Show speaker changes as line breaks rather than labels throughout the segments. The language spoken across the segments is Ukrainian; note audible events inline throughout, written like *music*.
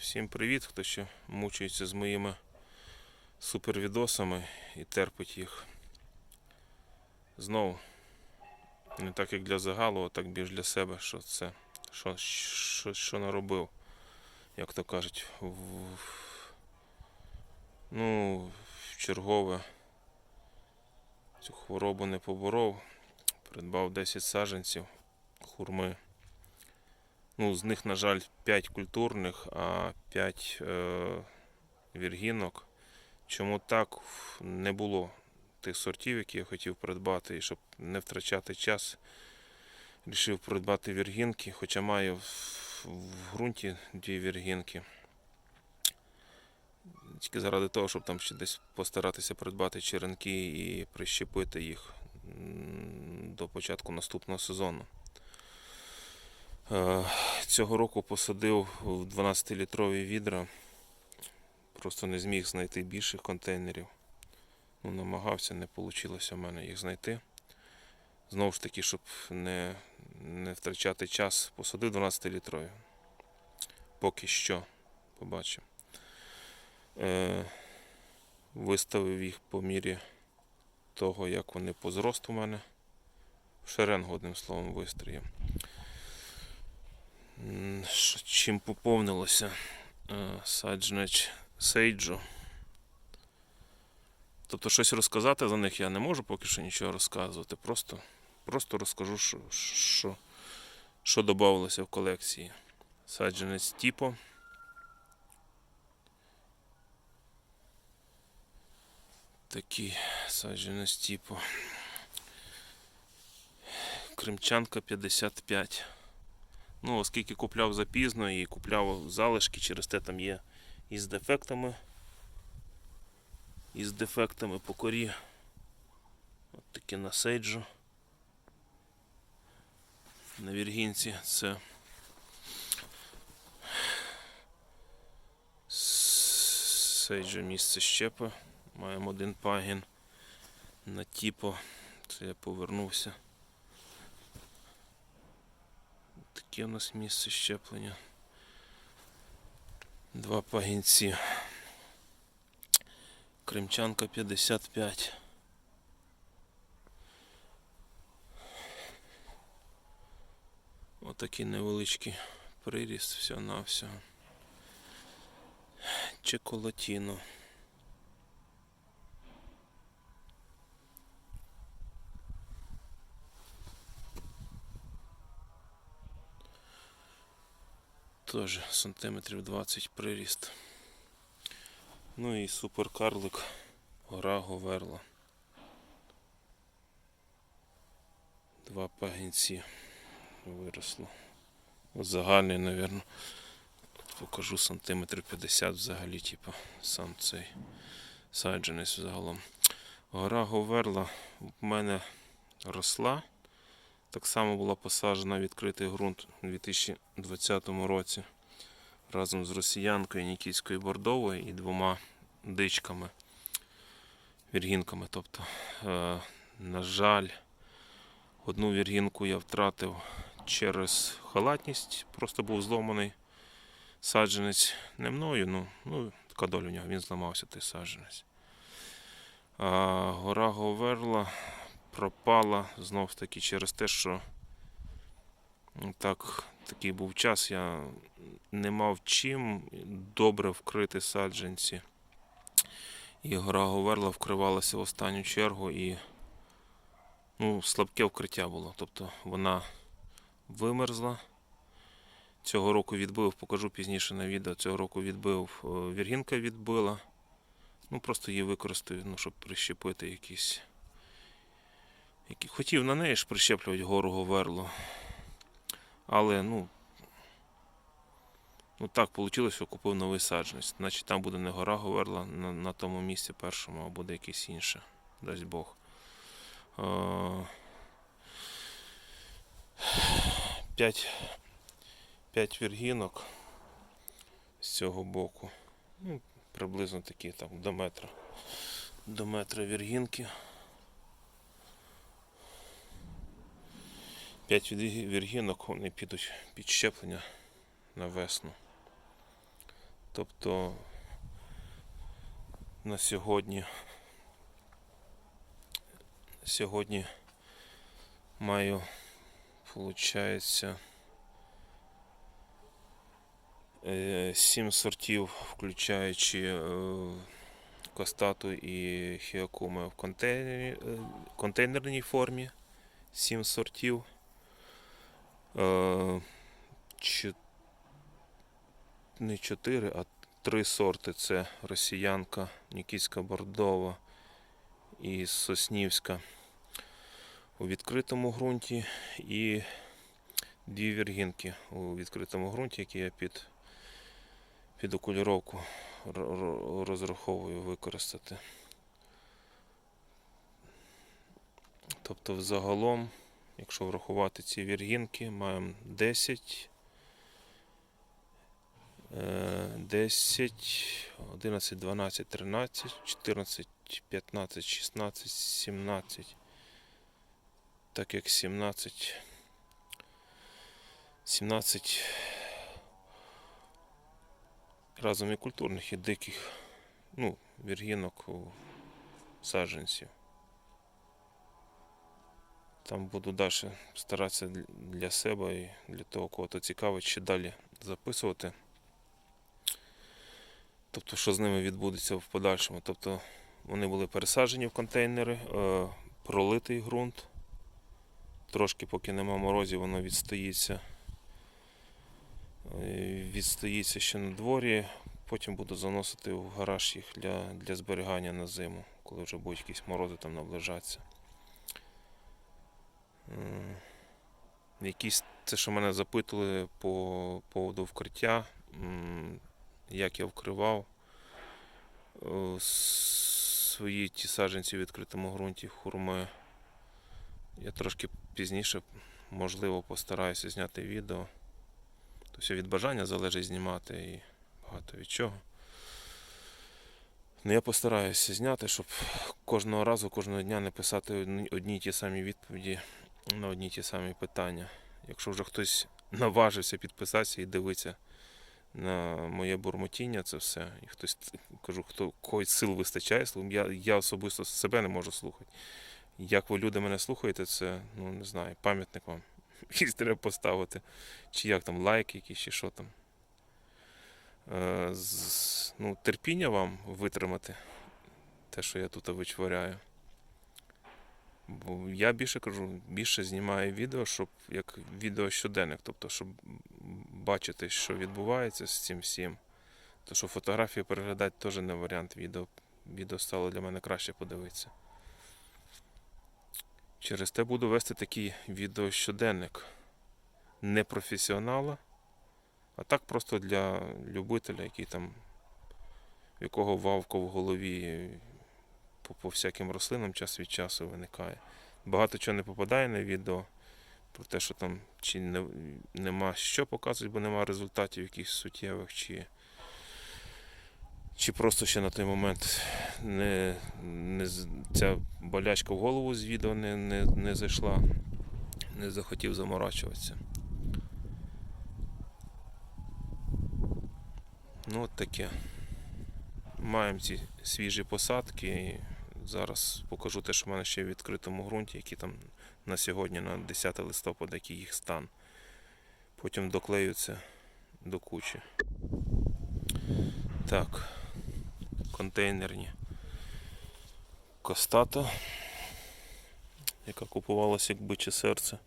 Всім привіт, хто ще мучається з моїми супервідосами і терпить їх. Знову, не так як для загалу, а так більш для себе, що це, що, що, що наробив, як то кажуть, в, ну, в чергове цю хворобу не поборов, придбав 10 саджанців хурми. Ну, з них, на жаль, 5 культурних, а 5 е, віргінок. Чому так не було тих сортів, які я хотів придбати, і щоб не втрачати час, вирішив придбати віргінки, хоча маю в, в ґрунті дві віргінки. Тільки заради того, щоб там ще десь постаратися придбати черенки і прищепити їх до початку наступного сезону. Е, Цього року посадив в 12-літрові відра. Просто не зміг знайти більших контейнерів. Ну, намагався, не вийшло в мене їх знайти. Знову ж таки, щоб не, не втрачати час, посадив 12-літрові. Поки що. Побачимо. Е, виставив їх по мірі того, як вони по зросту в мене. В шеренгу, одним словом, вистріє. Чим поповнилося е, сейджу. Тобто щось розказати за них я не можу поки що нічого розказувати. Просто, просто розкажу, що, що, що додавалося в колекції. Саджанець Тіпо. Такий саджанець Тіпо. Кримчанка 55. Ну, оскільки купляв запізно і купляв залишки, через те там є із дефектами. Із дефектами по корі. От таке насейджу. На віргінці це сейджу місце щепи. Маємо один пагін на тіпо. Це я повернувся. Таке у нас місце щеплення. Два пагінці. Кримчанка 55. Отакий невеличкий приріст всього на всього. Чеколатіно. Теж сантиметрів 20 приріст. Ну і суперкарлик гора Говерла. Два пагінці виросло. От загальний, мабуть. Покажу сантиметрів 50 взагалі, типу, сам цей саджанець загалом. Гора Говерла в мене росла. Так само була посаджена відкритий ґрунт у 2020 році разом з росіянкою Нікітською Бордовою і двома дичками, віргінками. Тобто, е, на жаль, одну віргінку я втратив через халатність, просто був зломаний саджанець не мною, ну, ну така доля у нього, він зламався той саджанець. А гора Говерла пропала знов таки через те, що так, такий був час, я не мав чим добре вкрити саджанці. І гора Говерла вкривалася в останню чергу і ну, слабке вкриття було. Тобто вона вимерзла. Цього року відбив, покажу пізніше на відео. Цього року відбив, е, віргінка відбила. Ну, просто її використаю, ну, щоб прищепити якісь. Які... Хотів на неї ж прищеплювати гору Говерло. Але, ну. Ну так вийшло, що купив новий саджанець. Значить там буде не гора Говерла на, на тому місці першому, а буде якесь інше. Дасть Бог. Е, П'ять, п'ять віргінок з цього боку. Ну, приблизно такі там до метра. До метра віргінки. П'ять віргінок вони підуть під щеплення на весну. Тобто на сьогодні сьогодні маю, виходить, е, сім сортів, включаючи е, Костату і Хіакуме в е, контейнерній формі. Сім сортів. Е, Не чотири, а три сорти. Це росіянка, Нікітська Бордова і Соснівська у відкритому ґрунті і дві віргінки у відкритому ґрунті, які я під, під окуліровку ро- ро- розраховую використати. Тобто, взагалом, якщо врахувати ці віргінки, маємо 10, е, 10, 11, 12, 13, 14, 15, 16, 17. Так як 17. 17 разом і культурних, і диких, ну, віргінок у саджанців. Там буду далі старатися для себе і для того, кого то цікавить, ще далі записувати. Тобто, що з ними відбудеться в подальшому. Тобто вони були пересаджені в контейнери, е, пролитий ґрунт. Трошки, поки нема морозів, воно відстоїться. Е, Відстоїться ще на дворі. Потім буду заносити в гараж їх для, для зберігання на зиму, коли вже будуть якісь морози там наближатися. Якісь це, що мене запитували по поводу вкриття, як я вкривав е, свої ті саджанці в відкритому ґрунті хурми. Я трошки пізніше, можливо, постараюся зняти відео. То все від бажання залежить знімати і багато від чого. Ну, я постараюся зняти, щоб кожного разу, кожного дня не писати одні й ті самі відповіді на одні ті самі питання. Якщо вже хтось наважився підписатися і дивиться на моє бурмотіння, це все. І хтось кажу, хто когось сил вистачає, я, я особисто себе не можу слухати. Як ви люди мене слухаєте, це, ну не знаю, пам'ятник вам. *laughs* Якийсь треба поставити. Чи як там, лайк якийсь, чи що там. Е, з, ну, терпіння вам витримати те, що я тут вичворяю. Бо я більше кажу, більше знімаю відео, щоб як відео щоденник, тобто, щоб бачити, що відбувається з цим всім. То що фотографії переглядати теж не варіант відео. Відео стало для мене краще подивитися. Через те буду вести такий відеощоденник. Не професіонала, а так просто для любителя, який там, в якого вавка в голові по, по всяким рослинам час від часу виникає. Багато чого не попадає на відео про те, що там чи не, нема що показувати, бо нема результатів якихось суттєвих, чи, чи просто ще на той момент не, не, ця болячка в голову з відео не, не, не зайшла, не захотів заморачуватися. Ну, от таке. Маємо ці свіжі посадки. Зараз покажу те, що в мене ще в відкритому ґрунті, які там на сьогодні, на 10 листопада, який їх стан. Потім доклею це до кучі. Так, контейнерні Костата, яка купувалася як биче серце.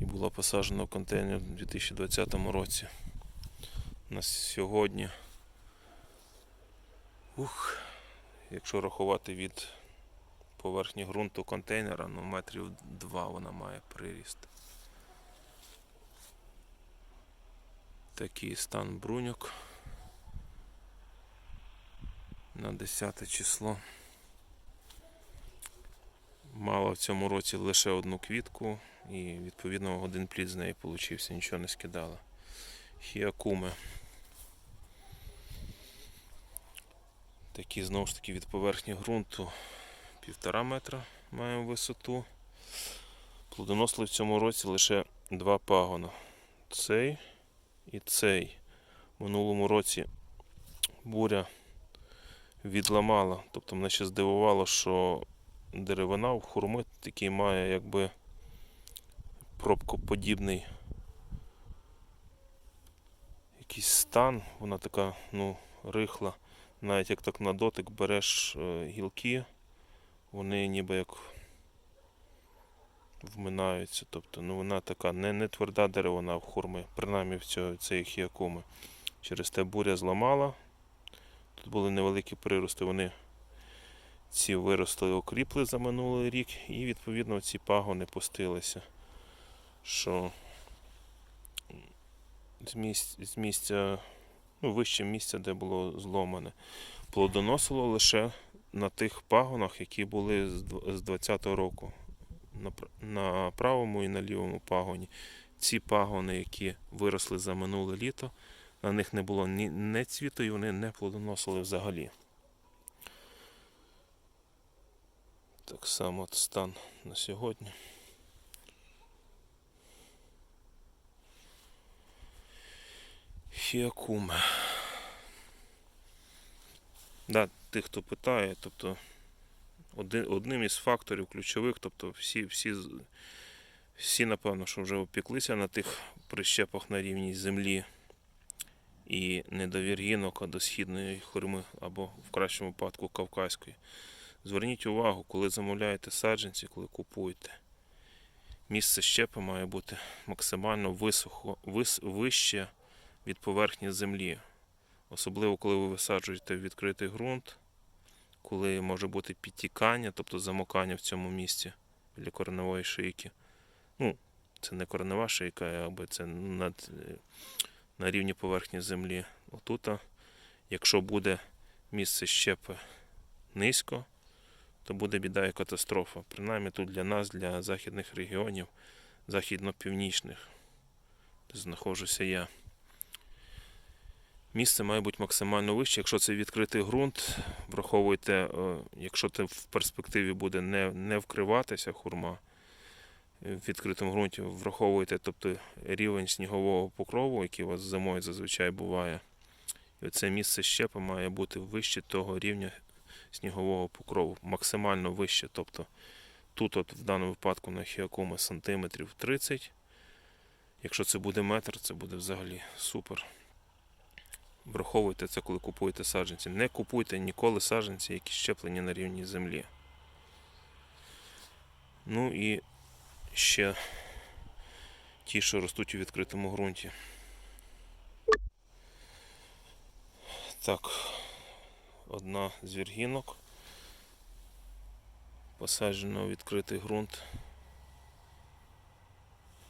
І була посаджена в контейнер у 2020 році. На сьогодні. Ух, якщо рахувати від поверхні ґрунту контейнера, ну метрів два вона має приріст. Такий стан бруньок на 10 число. Мала в цьому році лише одну квітку і відповідно один плід з неї получився, нічого не скидала. Хіакуми. Такі знову ж таки від поверхні ґрунту півтора метра маємо висоту. Плодоносили в цьому році лише два пагона. Цей і цей. минулому році буря відламала. Тобто мене ще здивувало, що деревина в хурми такий має якби пробкоподібний якийсь стан. Вона така, ну, рихла. Навіть як так на дотик береш е, гілки, вони ніби як вминаються. Тобто, ну вона така не, не тверда деревина в хурми, принаймні в цього, цієї хіакуми. Через те буря зламала. Тут були невеликі прирости, вони ці виросли, окріпли за минулий рік, і відповідно ці пагони пустилися. Що з місця, з місця ну, вище місця, де було зломане, плодоносило лише на тих пагонах, які були з дв- 20-го року. На, правому і на лівому пагоні. Ці пагони, які виросли за минуле літо, на них не було ні не цвіту, і вони не плодоносили взагалі. Так само стан на сьогодні. Хіакуме. Да, тих, хто питає, тобто один, одним із факторів ключових, тобто всі, всі, всі, напевно, що вже опіклися на тих прищепах на рівні землі і не до східної хурми або в кращому випадку кавказької. Зверніть увагу, коли замовляєте саджанці, коли купуєте. Місце щепи має бути максимально висохо, вис, вище від поверхні землі. Особливо, коли ви висаджуєте в відкритий ґрунт, коли може бути підтікання, тобто замокання в цьому місці біля кореневої шийки. Ну, це не коренева шийка, аби це над, на рівні поверхні землі. Отут, якщо буде місце щепи низько, то буде біда і катастрофа. Принаймні тут для нас, для західних регіонів, західно-північних, де знаходжуся я. Місце має бути максимально вище. Якщо це відкритий ґрунт, враховуйте, е, якщо це в перспективі буде не, не вкриватися хурма е, в відкритому ґрунті, враховуйте тобто, рівень снігового покрову, який у вас зимою зазвичай буває. І це місце щепи має бути вище того рівня снігового покрову, максимально вище. Тобто тут, от, в даному випадку, на хіакуми сантиметрів 30. Якщо це буде метр, це буде взагалі супер. Враховуйте це, коли купуєте саджанці. Не купуйте ніколи саджанці, які щеплені на рівні землі. Ну і ще ті, що ростуть у відкритому ґрунті. Так, одна з віргінок. Посаджена у відкритий ґрунт.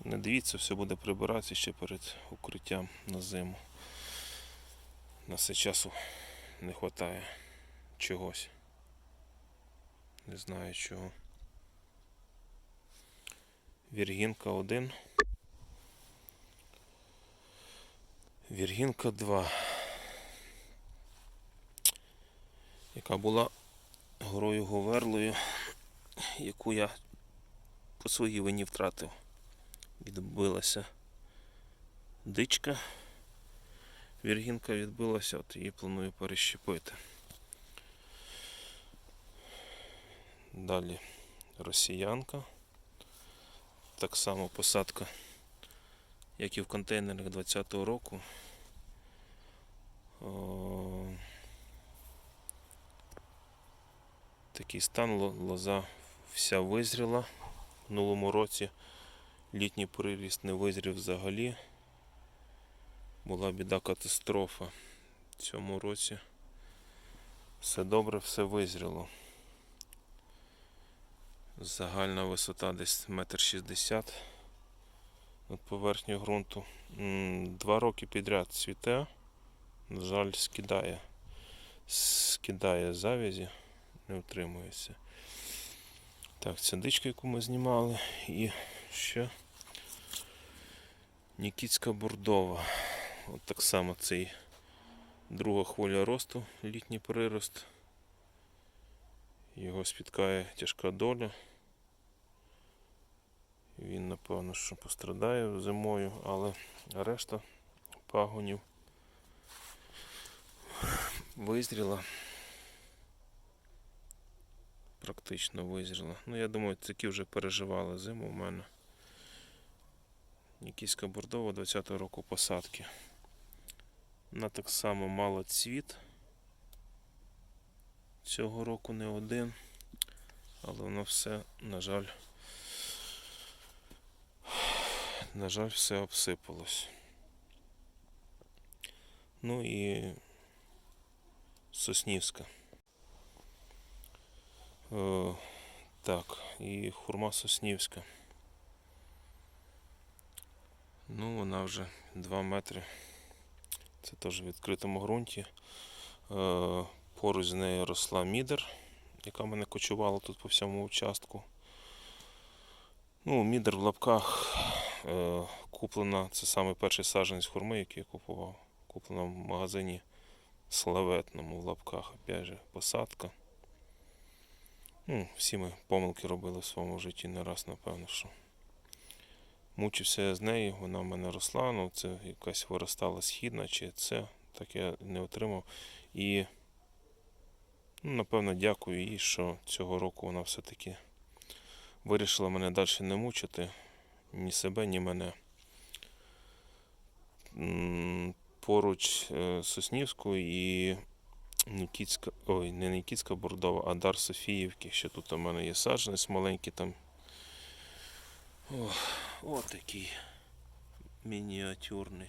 Не дивіться, все буде прибиратися ще перед укриттям на зиму. На все часу не вистачає чогось. Не знаю чого. Віргінка 1. Віргінка 2. Яка була горою Говерлою, яку я по своїй вині втратив. Відбилася дичка. Віргінка відбилася, от її планую перещепити. Далі росіянка. Так само посадка, як і в контейнерах 20-го року. О, такий стан лоза вся визріла. В минулому році літній приріст не визрів взагалі. Була біда катастрофа. В цьому році все добре, все визріло. Загальна висота десь метр шістдесят над поверхнею ґрунту. Два роки підряд цвіте. На жаль, скидає. Скидає завязі, не утримується. Так, це дичка, яку ми знімали. І ще Нікітська бордова. От так само цей друга хвиля росту, літній прирост. Його спіткає тяжка доля. Він, напевно, що пострадає зимою, але решта пагонів визріла. Практично визріла. Ну, я думаю, такі вже переживали зиму у мене. Нікіська бордова 20-го року посадки. Вона так само мала цвіт. Цього року не один, але воно все, на жаль, на жаль, все обсипалось. Ну і Соснівська. Е, так, і хурма Соснівська. Ну, вона вже 2 метри. Це теж в відкритому ґрунті. Е, поруч з нею росла мідер, яка мене кочувала тут по всьому участку. Ну, мідер в лапках е, куплена, це саме перший саджанець хурми, який я купував. Куплена в магазині славетному в лапках, опять же, посадка. Ну, всі ми помилки робили в своєму житті не раз, напевно, що. Мучився я з нею, вона в мене росла, ну це якась виростала східна, чи це, так я не отримав. І, ну, напевно, дякую їй, що цього року вона все-таки вирішила мене далі не мучити, ні себе, ні мене. Поруч е, Соснівську і Нікітська, ой, не Нікітська Бордова, а Дар Софіївки. Ще тут у мене є саджанець маленький там. О, от такий мініатюрний.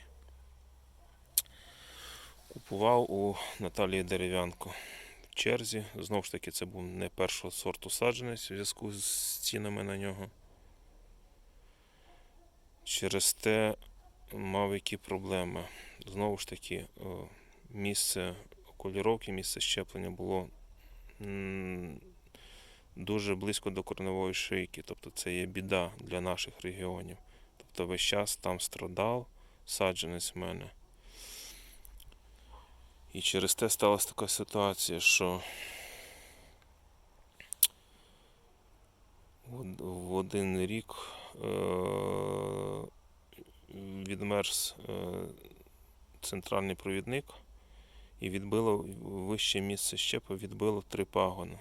Купував у Наталії Дерев'янко в черзі. Знову ж таки, це був не першого сорту саджанець в зв'язку з цінами на нього. Через те мав які проблеми. Знову ж таки, місце окуліровки, місце щеплення було дуже близько до корневої шийки. Тобто це є біда для наших регіонів. Тобто весь час там страдав саджанець в мене. І через те сталася така ситуація, що в один рік е- відмерз е- центральний провідник і відбило вище місце щепа, відбило три пагони.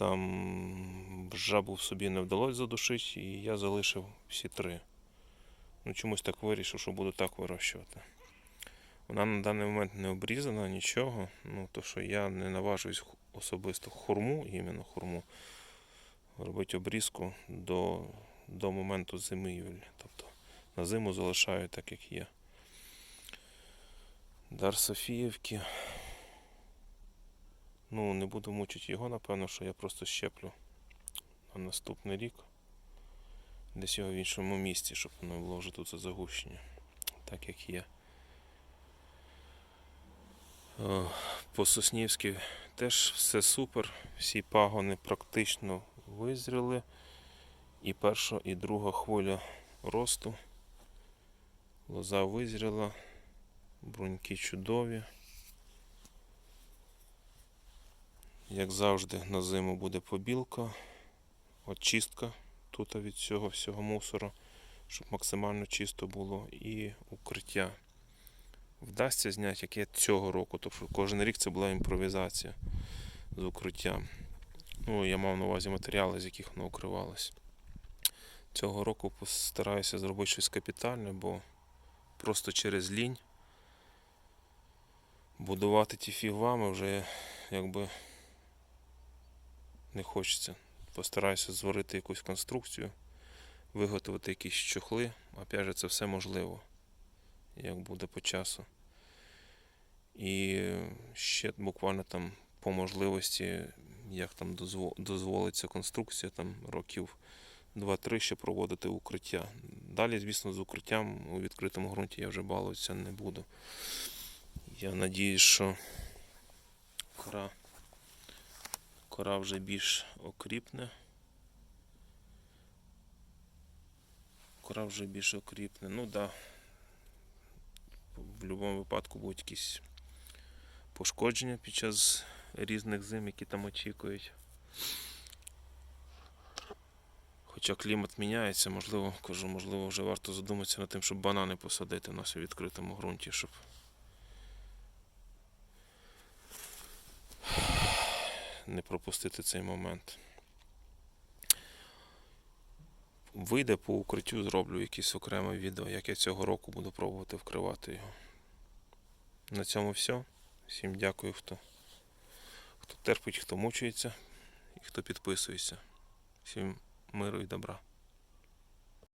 Там жабу в собі не вдалося задушити, і я залишив всі три. Ну, чомусь так вирішив, що буду так вирощувати. Вона на даний момент не обрізана, нічого. Ну, то що я не наважуюсь особисто хурму, іменно хурму, робити обрізку до, до моменту зимівлі. Тобто на зиму залишаю так, як є. Дар Софіївки. Ну, не буду мучити його, напевно, що я просто щеплю на наступний рік. Десь його в іншому місці, щоб воно було вже тут загущення. Так як є. По Соснівській теж все супер. Всі пагони практично визріли. І перша, і друга хвиля росту. Лоза визріла. Бруньки чудові. Як завжди, на зиму буде побілка, очистка тут від цього всього мусору, щоб максимально чисто було, і укриття. Вдасться зняти, як я цього року, тобто кожен рік це була імпровізація з укриттям. Ну, я мав на увазі матеріали, з яких воно укривалось. Цього року постараюся зробити щось капітальне, бо просто через лінь будувати ті фігвами вже якби не хочеться. Постараюся зварити якусь конструкцію, виготовити якісь чохли. Опять же, це все можливо, як буде по часу. І ще буквально там по можливості, як там дозволиться конструкція, там років 2-3 ще проводити укриття. Далі, звісно, з укриттям у відкритому ґрунті я вже балуватися не буду. Я надіюсь, що кора, кора вже більш окріпне. Кора вже більш окріпне. Ну. Да. В будь-якому випадку будуть якісь пошкодження під час різних зим, які там очікують. Хоча клімат міняється, можливо, кажу, можливо, вже варто задуматися над тим, щоб банани посадити у нас у відкритому ґрунті, щоб не пропустити цей момент. Вийде по укриттю, зроблю якесь окреме відео, як я цього року буду пробувати вкривати його. На цьому все. Всім дякую, хто, хто терпить, хто мучується і хто підписується. Всім миру і добра.